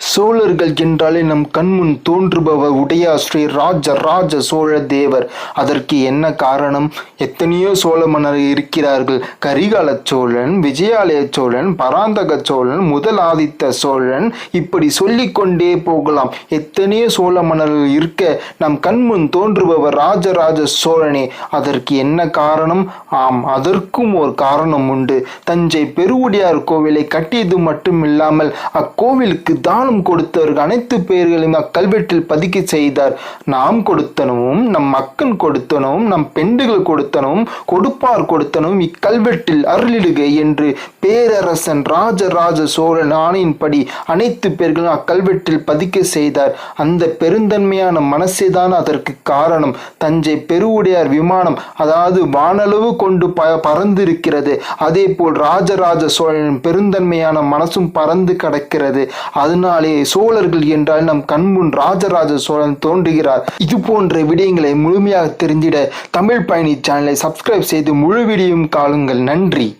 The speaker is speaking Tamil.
சோழர்கள் என்றாலே நம் கண்முன் தோன்றுபவர் உடையா ஸ்ரீ ராஜ ராஜ சோழ தேவர். அதற்கு என்ன காரணம்? எத்தனையோ சோழ மன்னர் இருக்கிறார்கள். கரிகால சோழன் விஜயாலய சோழன் பராந்தக சோழன் முதல் ஆதித்த சோழன் இப்படி சொல்லிக்கொண்டே போகலாம். எத்தனையோ சோழ மன்னர்கள் இருக்க நம் கண்முன் தோன்றுபவர் ராஜராஜ சோழனே. அதற்கு என்ன காரணம்? ஆம் அதற்கும் ஒரு காரணம் உண்டு. தஞ்சை பெருவுடையார் கோவிலை கட்டியது மட்டும் இல்லாமல் அக்கோவிலுக்கு ஞானம் கொடுத்தவர்கள் அனைத்து பெயர்களையும் அக்கல்வெட்டில் பதிக்க செய்தார். நாம் கொடுத்தனவும் நம் மக்கள் கொடுத்தனவும் நம் பெண்டுகள் கொடுத்தனவும் கொடுப்பார் கொடுத்தனவும் இக்கல்வெட்டில் அருளிடுக என்று பேரரசன் ராஜராஜ சோழன் ஆணையின்படி அனைத்து பேர்களும் அக்கல்வெட்டில் பதிக்க செய்தார். அந்த பெருந்தன்மையான மனசேதான் அதற்கு காரணம். தஞ்சை பெருவுடையார் விமானம் அதாவது வானளவு கொண்டு ப பறந்திருக்கிறது. அதே போல் ராஜராஜ சோழனின் பெருந்தன்மையான மனசும் பறந்து கடக்கிறது. அதனால் சோழர்கள் என்றால் நம் கண்முன் ராஜராஜ சோழன் தோன்றுகிறார். இது போன்ற விடயங்களை முழுமையாக தெரிந்திட தமிழ் பயணி சேனலை சப்ஸ்கிரைப் செய்து முழு வீடியோவும் காணுங்கள். நன்றி.